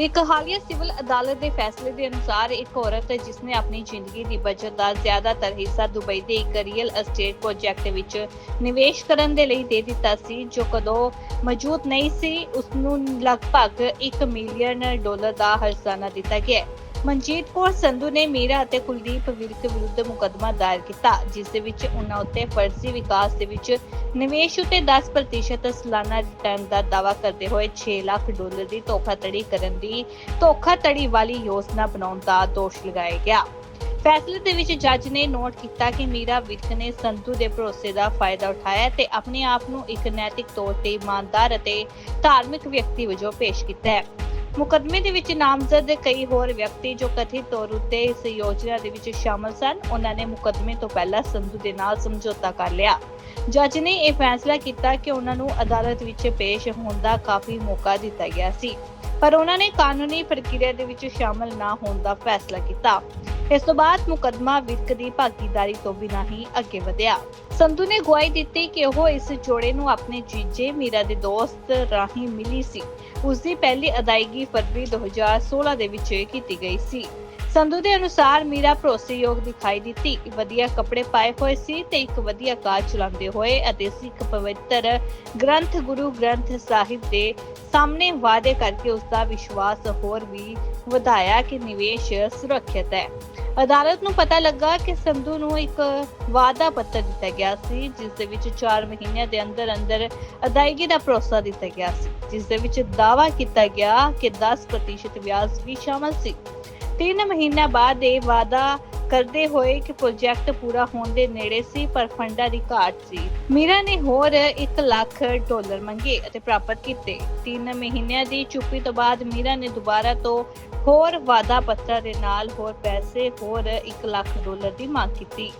ਇੱਕ ਹਾਲੀਆ ਸਿਵਲ ਅਦਾਲਤ ਦੇ ਫੈਸਲੇ ਦੇ ਅਨੁਸਾਰ ਇੱਕ ਔਰਤ ਜਿਸ ਨੇ ਆਪਣੀ ਜ਼ਿੰਦਗੀ ਦੀ ਬਚਤ ਦਾ ਜ਼ਿਆਦਾਤਰ ਹਿੱਸਾ ਦੁਬਈ ਦੇ ਇੱਕ ਰੀਅਲ ਅਸਟੇਟ ਪ੍ਰੋਜੈਕਟ ਵਿੱਚ ਨਿਵੇਸ਼ ਕਰਨ ਦੇ ਲਈ ਦੇ ਦਿੱਤਾ ਸੀ, ਜੋ ਕਦੋਂ ਮੌਜੂਦ ਨਹੀਂ ਸੀ ਉਸ ਨੂੰ ਲਗਭਗ 1 ਮਿਲੀਅਨ ਡਾਲਰ ਦਾ ਹਰਜਾਨਾ ਦਿੱਤਾ ਗਿਆ ਮਨਜੀਤ ਕੌਰ ਸੰਧੂ ਨੇ ਮੀਰਾ ਅਤੇ ਕੁਲਦੀਪ ਵਿਰਕ ਵਿਰੁੱਧ ਮੁਕੱਦਮਾ ਦਾਇਰ ਕੀਤਾ, ਜਿਸ ਦੇ ਵਿੱਚ ਉਹਨਾਂ ਉੱਤੇ ਫਰਜ਼ੀ ਵਿਕਾਸ ਦੇ ਵਿੱਚ ਨਿਵੇਸ਼ ਉਤੇ 10% ਸਾਲਾਨਾ ਰਿਟਰਨ ਦਾ ਦਾਅਵਾ ਕਰਦੇ ਹੋਏ 6 ਲੱਖ ਡਾਲਰ ਦੀ ਧੋਖਾਧੜੀ ਕਰਨ ਦੀ ਧੋਖਾਧੜੀ ਵਾਲੀ ਯੋਜਨਾ ਬਣਾਉਣ ਦਾ ਦੋਸ਼ ਲਗਾਇਆ ਗਿਆ। ਫੈਸਲੇ ਦੇ ਵਿੱਚ ਜੱਜ ਨੇ ਨੋਟ ਕੀਤਾ ਕਿ ਮੀਰਾ ਵਿਰਕ ਨੇ ਸੰਧੂ ਦੇ ਭਰੋਸੇ ਦਾ ਫਾਇਦਾ ਉਠਾਇਆ ਤੇ ਆਪਣੇ ਆਪ ਨੂੰ ਇੱਕ ਨੈਤਿਕ ਤੌਰ ਤੇ ਇਮਾਨਦਾਰ ਅਤੇ ਧਾਰਮਿਕ ਵਿਅਕਤੀ ਵਜੋਂ ਪੇਸ਼ ਕੀਤਾ ਹੈ। ਮੁਕੱਦਮੇ ਦੇ ਵਿੱਚ ਨਾਮਜ਼ਦ ਕਈ ਹੋਰ ਵਿਅਕਤੀ ਜੋ ਕਥਿਤ ਤੌਰ ਉੱਤੇ ਇਸ ਯੋਜਨਾ ਦੇ ਵਿੱਚ ਸ਼ਾਮਲ ਸਨ, ਉਹਨਾਂ ਨੇ ਮੁਕੱਦਮੇ ਤੋਂ ਪਹਿਲਾਂ ਸੰਧੂ ਦੇ ਨਾਲ ਸਮਝੌਤਾ ਕਰ ਲਿਆ। ਜੱਜ ਨੇ ਇਹ ਫੈਸਲਾ ਕੀਤਾ ਕਿ ਉਹਨਾਂ ਨੂੰ ਅਦਾਲਤ ਵਿੱਚ ਪੇਸ਼ ਹੋਣ ਦਾ ਕਾਫੀ ਮੌਕਾ ਦਿੱਤਾ ਗਿਆ ਸੀ, ਪਰ ਉਹਨਾਂ ਨੇ ਕਾਨੂੰਨੀ ਪ੍ਰਕਿਰਿਆ ਦੇ ਵਿੱਚ ਸ਼ਾਮਲ ਨਾ ਹੋਣ ਦਾ ਫੈਸਲਾ ਕੀਤਾ। ਇਸ ਤੋਂ ਬਾਅਦ ਮੁਕੱਦਮਾ ਵਿਰਕ ਦੀ ਭਾਗੀਦਾਰੀ ਤੋਂ ਬਿਨਾਂ ਹੀ ਅੱਗੇ ਵਧਿਆ। ਸੰਧੂ ਨੇ ਗਵਾਹੀ ਦਿੱਤੀ ਕਿ ਉਹ ਇਸ ਜੋੜੇ ਨੂੰ ਆਪਣੇ ਜੀਜੇ ਮੀਰਾ ਦੇ ਦੋਸਤ ਰਾਹੀਂ ਮਿਲੀ ਸੀ। ਉਸ ਦੀ ਪਹਿਲੀ ਅਦਾਇਗੀ ਫਰਵਰੀ 2016 ਦੇ ਵਿੱਚ ਕੀਤੀ ਗਈ ਸੀ। ਸੰਧੂ ਦੇ ਅਨੁਸਾਰ ਮੀਰਾ ਭਰੋਸੇਯੋਗ ਦਿਖਾਈ ਦਿੱਤੀ। ਵਧੀਆ ਕੱਪੜੇ ਪਾਏ ਹੋਏ ਸੀ ਤੇ ਇੱਕ ਵਧੀਆ ਕਾਰ ਚਲਾਉਂਦੇ ਹੋਏ ਅਤੇ ਸਿੱਖ ਪਵਿੱਤਰ ਗ੍ਰੰਥ, ਗੁਰੂ ਗ੍ਰੰਥ ਸਾਹਿਬ ਦੇ ਸਾਹਮਣੇ ਵਾਅਦੇ ਕਰਕੇ ਉਸ ਦਾ ਵਿਸ਼ਵਾਸ ਹੋਰ ਵੀ ਵਧਾਇਆ ਕਿ ਨਿਵੇਸ਼ ਸੁਰੱਖਿਅਤ ਹੈ। ਅਦਾਲਤ ਨੂੰ ਪਤਾ ਲੱਗਾ ਕਿ ਸੰਧੂ ਨੂੰ ਇੱਕ ਵਾਅਦਾ ਪੱਤਰ ਦਿੱਤਾ ਗਿਆ ਸੀ, ਜਿਸ ਦੇ ਵਿੱਚ 4 ਮਹੀਨਿਆਂ ਦੇ ਅੰਦਰ ਅੰਦਰ ਅਦਾਇਗੀ ਦਾ ਭਰੋਸਾ ਦਿੱਤਾ ਗਿਆ ਸੀ, ਜਿਸ ਦੇ ਵਿੱਚ ਦਾਅਵਾ ਕੀਤਾ ਗਿਆ ਕਿ 10% ਵਿਆਜ ਵੀ ਸ਼ਾਮਲ ਸੀ। 3 ਮਹੀਨਿਆਂ ਬਾਅਦ ਇਹ ਵਾਅਦਾ ਕਰਦੇ ਹੋਏ ਕਿ ਪ੍ਰੋਜੈਕਟ ਪੂਰਾ ਹੋਣ ਦੇ ਨੇੜੇ ਸੀ, ਪਰ ਫੰਡਾਂ ਦੀ ਘਾਟ ਸੀ। ਮੀਰਾ ਨੇ ਹੋਰ 1 ਲੱਖ ਡਾਲਰ ਮੰਗੇ ਅਤੇ ਪ੍ਰਾਪਤ ਕੀਤੇ। 3 ਮਹੀਨਿਆਂ ਦੀ ਚੁੱਪੀ ਤੋਂ ਬਾਅਦ ਮੀਰਾ ਨੇ ਦੁਬਾਰਾ ਤੋਂ ਹੋਰ ਵਾਅਦਾ ਪੱਤਰਾਂ ਦੇ ਨਾਲ ਹੋਰ ਪੈਸੇ, ਹੋਰ 1 ਲੱਖ ਡਾਲਰ ਦੀ ਮੰਗ ਕੀਤੀ।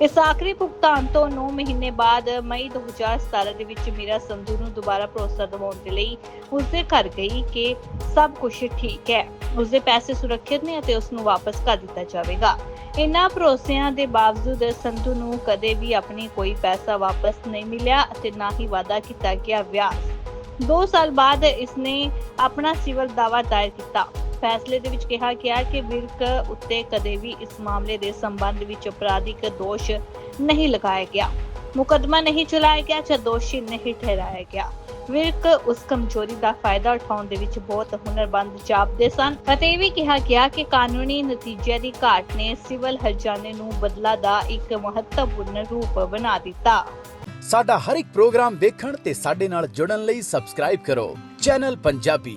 ਇਸ ਆਖਰੀ ਭੁਗਤਾਨ ਤੋਂ 9 ਮਹੀਨੇ ਬਾਅਦ ਮਈ 2017 ਦੇ ਵਿੱਚ ਮੀਰਾ ਸੰਧੂ ਨੂੰ ਦੁਬਾਰਾ ਭਰੋਸਾ ਦਿਵਾਉਣ ਦੇ ਲਈ ਉਸਦੇ ਘਰ ਗਈ ਕਿ ਸਭ ਕੁਝ ਠੀਕ ਹੈ। ਉਸਦੇ ਪੈਸੇ ਸੁਰੱਖਿਅਤ ਨੇ ਅਤੇ ਉਸ ਨੂੰ ਵਾਪਸ ਕਰ ਦਿੱਤਾ ਜਾਵੇਗਾ। ਇਨ੍ਹਾਂ ਭਰੋਸਿਆਂ ਦੇ ਬਾਵਜੂਦ ਸੰਧੂ ਨੂੰ ਕਦੇ ਵੀ ਆਪਣੀ ਕੋਈ ਪੈਸਾ ਵਾਪਸ ਨਹੀਂ ਮਿਲਿਆ ਅਤੇ ਨਾ ਹੀ ਵਾਅਦਾ ਕੀਤਾ ਗਿਆ ਵਿਆਜ। 2 ਸਾਲ ਬਾਅਦ ਇਸਨੇ ਆਪਣਾ ਸਿਵਲ ਦਾਅਵਾ ਦਾਇਰ ਕੀਤਾ। ਫੈਸਲੇ ਦੇ ਵਿੱਚ ਕਿਹਾ ਗਿਆ ਕਿ ਵਿਰਕ ਉੱਤੇ ਕਦੇ ਵੀ ਇਸ ਮਾਮਲੇ ਦੇ ਸੰਬੰਧ ਵਿੱਚ ਅਪਰਾਧਿਕ ਦੋਸ਼ ਨਹੀਂ ਲਗਾਇਆ ਗਿਆ। ਮੁਕੱਦਮਾ ਨਹੀਂ ਚਲਾਇਆ ਗਿਆ ਜਾਂ ਦੋਸ਼ੀ ਨਹੀਂ ਠਹਿਰਾਇਆ ਗਿਆ। ਵਿਰਕ ਉਸ ਕਮਜ਼ੋਰੀ ਦਾ ਫਾਇਦਾ ਉਠਾਉਣ ਦੇ ਵਿੱਚ ਬਹੁਤ ਹੁਨਰਬੰਦ ਜਾਪਦੇ ਸਨ ਅਤੇ ਇਹ ਵੀ ਕਿਹਾ ਗਿਆ ਕਿ ਕਾਨੂੰਨੀ ਨਤੀਜੇ ਦੀ ਘਾਟ ਨੇ ਸਿਵਲ ਹਰਜਾਨੇ ਨੂੰ ਬਦਲਾ ਦਾ ਇੱਕ ਮਹੱਤਵਪੂਰਨ ਰੂਪ ਬਣਾ ਦਿੱਤਾ। ਸਾਡਾ ਹਰ ਇੱਕ ਪ੍ਰੋਗਰਾਮ ਦੇਖਣ ਤੇ ਸਾਡੇ ਨਾਲ ਜੁੜਨ ਲਈ ਸਬਸਕ੍ਰਾਈਬ ਕਰੋ। ਚੈਨਲ ਪੰਜਾਬੀ